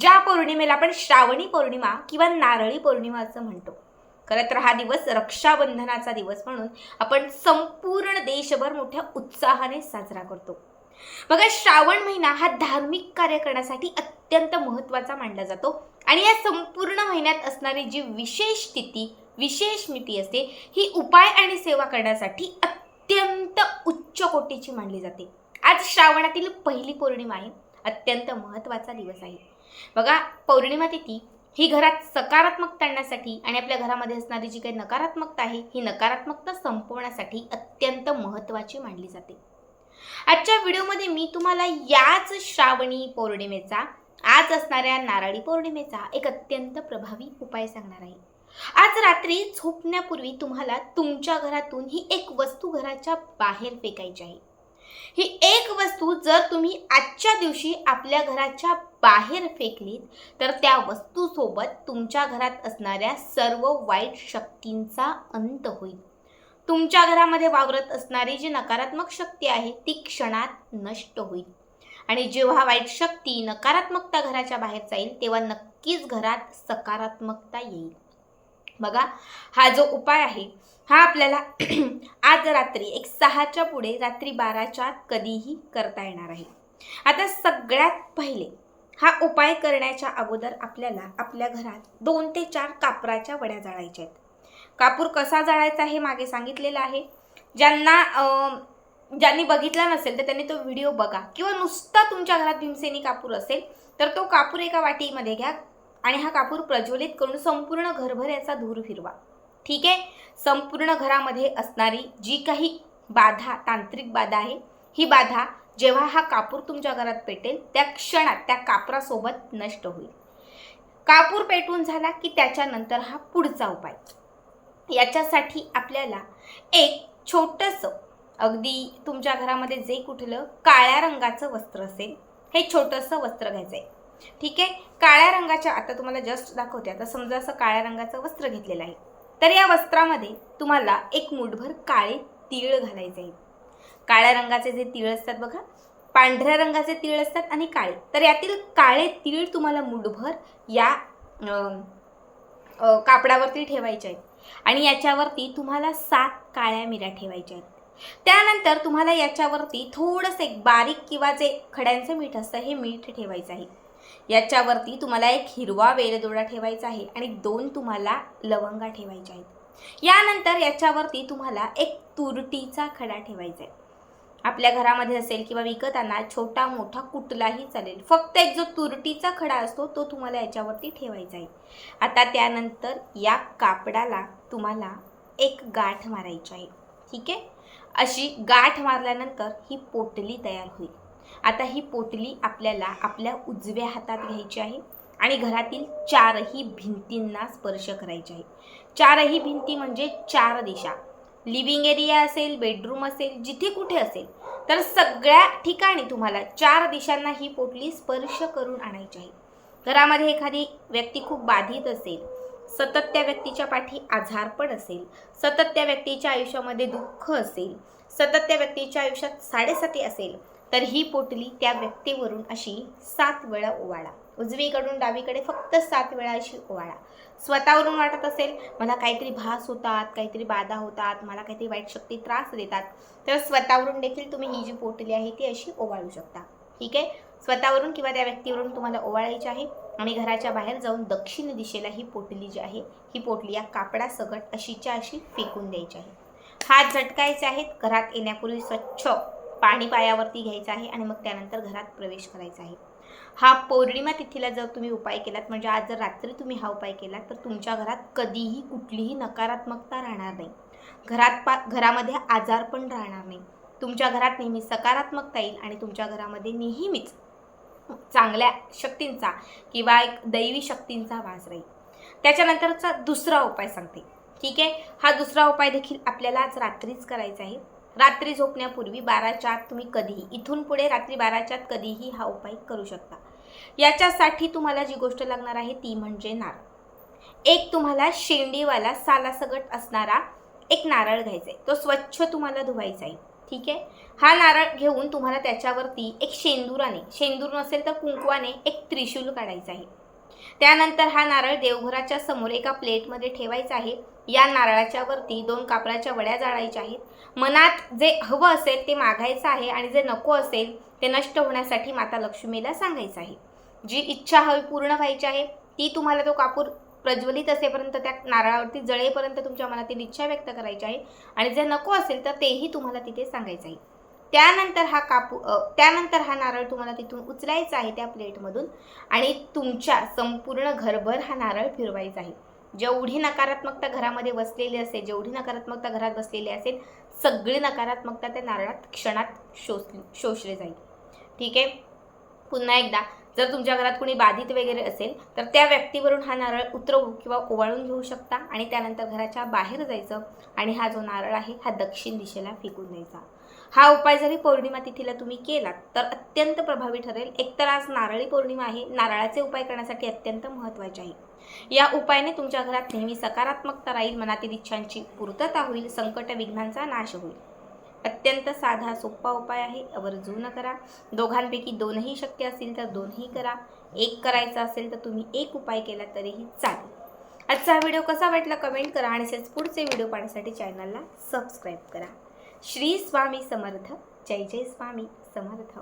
ज्या पौर्णिमेला आपण श्रावणी पौर्णिमा किंवा नारळी पौर्णिमा असं म्हणतो खरं तर हा दिवस रक्षाबंधनाचा दिवस म्हणून आपण संपूर्ण देशभर मोठ्या उत्साहाने साजरा करतो. बघा श्रावण महिना हा धार्मिक कार्य करण्यासाठी अत्यंत महत्त्वाचा मानला जातो आणि या संपूर्ण महिन्यात असणारी जी विशेष स्थिती विशेष मिती असते ही उपाय आणि सेवा करण्यासाठी अत्यंत उच्च कोटीची मानली जाते. आज श्रावणातील पहिली पौर्णिमा आहे अत्यंत महत्त्वाचा दिवस आहे. बघा पौर्णिमा तिथी ही घरात सकारात्मकता आणण्यासाठी आणि आपल्या घरामध्ये असणारी जी काही नकारात्मकता आहे ही नकारात्मकता संपवण्यासाठी अत्यंत महत्त्वाची मानली जाते. आजच्या व्हिडिओमध्ये मी तुम्हाला याच श्रावणी पौर्णिमेचा आज असणाऱ्या नारळी पौर्णिमेचा एक अत्यंत प्रभावी उपाय सांगणार आहे. आज रात्री झोपण्यापूर्वी तुम्हाला तुमच्या घरातून ही एक वस्तू घराच्या बाहेर फेकायची आहे. ही एक वस्तू जर तुम्ही आजच्या दिवशी आपल्या घराच्या बाहेर फेकलीत तर त्या वस्तूसोबत तुमच्या घरात असणाऱ्या सर्व वाईट शक्तींचा अंत होईल. तुमच्या घरामध्ये वावरत असणारी जी नकारात्मक शक्ती आहे ती क्षणात नष्ट होईल. आणि जेव्हा वाईट शक्ती नकारात्मकता घराच्या बाहेर जाईल तेव्हा नक्कीच घरात सकारात्मकता येईल. बघा हा जो उपाय आहे हा आपल्याला आज रात्री एक सहाच्या पुढे रात्री बाराच्या आत कधीही करता येणार आहे. आता सगळ्यात पहिले हा उपाय करण्याच्या अगोदर आपल्याला आपल्या घरात दोन ते चार कापराच्या वड्या जाळायच्या आहेत. कापूर कसा जाळायचा हे मागे सांगितलेलं आहे. ज्यांना ज्यांनी बघितला नसेल तर त्यांनी तो व्हिडिओ बघा. किंवा नुसता तुमच्या घरात भीमसेनी कापूर असेल तर तो कापूर एका वाटीमध्ये घ्या आणि हा कापूर प्रज्वलित करून संपूर्ण घरभर याचा धूर फिरवा. ठीक आहे? संपूर्ण घरामध्ये असणारी जी काही बाधा तांत्रिक बाधा आहे ही बाधा जेव्हा हा कापूर तुमच्या घरात पेटेल त्या क्षणात त्या कापरासोबत नष्ट होईल. कापूर पेटून झाला की त्याच्यानंतर हा पुढचा उपाय. याच्यासाठी आपल्याला एक छोटंसं अगदी तुमच्या घरामध्ये जे कुठलं काळ्या रंगाचं वस्त्र असेल हे छोटंसं वस्त्र घ्यायचं आहे ठीक आहे? काळ्या रंगाच्या आता तुम्हाला जस्ट दाखवते आता समजा असं काळ्या रंगाचं वस्त्र घेतलेलं आहे. तर या वस्त्रामध्ये तुम्हाला एक मुठभर काळे तीळ घालायचे आहेत. काळ्या रंगाचे जे तीळ असतात बघा पांढऱ्या रंगाचे तीळ असतात आणि काळे. तर यातील काळे तीळ तुम्हाला मुठभर या कापडावरती ठेवायचे आहेत. आणि याच्यावरती तुम्हाला सात काळ्या मिऱ्या ठेवायच्या आहेत. त्यानंतर तुम्हाला याच्यावरती थोडंसं एक बारीक किंवा जे खड्यांचं मीठ असतं हे मीठ ठेवायचं आहे. याच्यावरती तुम्हाला एक हिरवा वेलदोडा ठेवायचा आहे आणि दोन तुम्हाला लवंगा ठेवायच्या आहेत. यानंतर याच्यावरती तुम्हाला एक तुरटीचा खडा ठेवायचा आहे. आपल्या घरामध्ये असेल किंवा विकत आणा छोटा मोठा कुठलाही चालेल. फक्त एक जो तुरटीचा खडा असतो तो तुम्हाला याच्यावरती ठेवायचा आहे. आता त्यानंतर या कापडाला तुम्हाला एक गाठ मारायची आहे. ठीक आहे? अशी गाठ मारल्यानंतर ही पोटली तयार होईल. आता ही पोटली आपल्याला आपल्या उजव्या हातात घ्यायची आहे आणि घरातील चारही भिंतींना स्पर्श करायचे आहे. चारही भिंती म्हणजे चार दिशा. लिव्हिंग एरिया असेल बेडरूम असेल जिथे कुठे असेल तर सगळ्या ठिकाणी तुम्हाला चार दिशांना ही पोटली स्पर्श करून आणायची आहे. घरामध्ये एखादी व्यक्ती खूप बाधित असेल सतत त्या व्यक्तीच्या पाठी आजारपण असेल सतत त्या व्यक्तीच्या आयुष्यामध्ये दुःख असेल सतत त्या व्यक्तीच्या आयुष्यात साडेसाती असेल तर ही पोटली त्या व्यक्तीवरून अशी सात वेळा ओवाळा. उजवीकडून डावीकडे फक्त सात वेळा अशी ओवाळा. स्वतःवरून वाटत असेल मला काहीतरी भास होतात काहीतरी बाधा होतात मला काहीतरी वाईट शक्ती त्रास देतात तर स्वतःवरून देखील तुम्ही ही जी पोटली आहे ती अशी ओवाळू शकता. ठीक आहे? स्वतःवरून किंवा त्या व्यक्तीवरून तुम्हाला ओवाळायची आहे आणि घराच्या बाहेर जाऊन दक्षिण दिशेला ही पोटली जी आहे ही पोटली या कापडासकट अशीच्या अशी फेकून द्यायची आहे. हात झटकायचे आहेत घरात येण्यापूर्वी स्वच्छ पाणी पायावरती घ्यायचं आहे आणि मग त्यानंतर घरात प्रवेश करायचा आहे. हा पौर्णिमा तिथीला जर तुम्ही उपाय केलात म्हणजे आज जर रात्री तुम्ही हा उपाय केलात तर तुमच्या घरात कधीही कुठलीही नकारात्मकता राहणार नाही. घरात पा घरामध्ये आजार पण राहणार नाही. तुमच्या घरात नेहमी सकारात्मकता येईल आणि तुमच्या घरामध्ये नेहमीच चांगल्या शक्तींचा किंवा एक दैवी शक्तींचा वास राहील. त्याच्यानंतरचा दुसरा उपाय सांगते. ठीक आहे? हा दुसरा उपाय देखील आपल्याला आज रात्रीच करायचा आहे. रात्री झोपण्यापूर्वी बाराच्या आत तुम्ही कधीही इथून पुढे रात्री बाराच्या आत कधीही हा उपाय करू शकता. याच्यासाठी तुम्हाला जी गोष्ट लागणार आहे ती म्हणजे नारळ. एक तुम्हाला शेंडीवाला सालासगट असणारा एक नारळ घ्यायचा आहे. तो स्वच्छ तुम्हाला धुवायचा आहे. ठीक आहे? हा नारळ घेऊन तुम्हाला त्याच्यावरती एक शेंदुराने शेंदूर नसेल तर कुंकवाने एक त्रिशूल काढायचा आहे. त्यानंतर हा नारळ देवघराच्या समोर एका प्लेटमध्ये ठेवायचा आहे. या नारळाच्या वरती दोन कापडाच्या वड्या जाळायच्या आहेत. मनात जे हवं असेल ते मागायचं आहे आणि जे नको असेल ते नष्ट होण्यासाठी माता लक्ष्मीला सांगायचं आहे. जी इच्छा हवी पूर्ण व्हायची आहे ती तुम्हाला तो कापूर प्रज्वलित असेपर्यंत त्या नारळावरती जळेपर्यंत तुमच्या मनातील इच्छा व्यक्त करायची आहे आणि जे नको असेल तर तेही तुम्हाला तिथे सांगायचं आहे. त्यानंतर हा कापू त्यानंतर हा नारळ तुम्हाला तिथून उचलायचा आहे त्या प्लेटमधून आणि तुमच्या संपूर्ण घरभर हा नारळ फिरवायचा आहे. जेवढी नकारात्मकता घरामध्ये बसलेली असेल जेवढी नकारात्मकता घरात बसलेली असेल सगळी नकारात्मकता त्या नारळात क्षणात शोषली शोषले जाईल. ठीक आहे? पुन्हा एकदा जर तुमच्या घरात कोणी बाधित वगैरे असेल तर त्या व्यक्तीवरून हा नारळ उतरवू किंवा ओवाळून घेऊ शकता आणि त्यानंतर घराच्या बाहेर जायचं आणि हा जो नारळ आहे हा दक्षिण दिशेला फेकून द्यायचा. हा उपाय जरी पौर्णिमा तिथीला तुम्ही केलात तर अत्यंत प्रभावी ठरेल. एकतर आज नारळी पौर्णिमा आहे नारळाचे उपाय करण्यासाठी अत्यंत महत्त्वाचे आहे. या उपायाने तुमच्या घरात नेहमी सकारात्मकता राहील मनातील इच्छांची पूर्तता होईल संकट विघ्नांचा नाश होईल. अत्यंत साधा सोपा उपाय आहे. आवर्जून करा. दोघांपैकी दोनही शक्य असतील तर दोनही करा. एक करायचा असेल तर तुम्ही एक उपाय केला तरीही चालेल. आजचा हा व्हिडिओ कसा वाटला कमेंट करा आणि असेच पुढचे व्हिडिओ पाहण्यासाठी चॅनलला सबस्क्राईब करा. श्री स्वामी समर्थ. जय जय स्वामी समर्थ.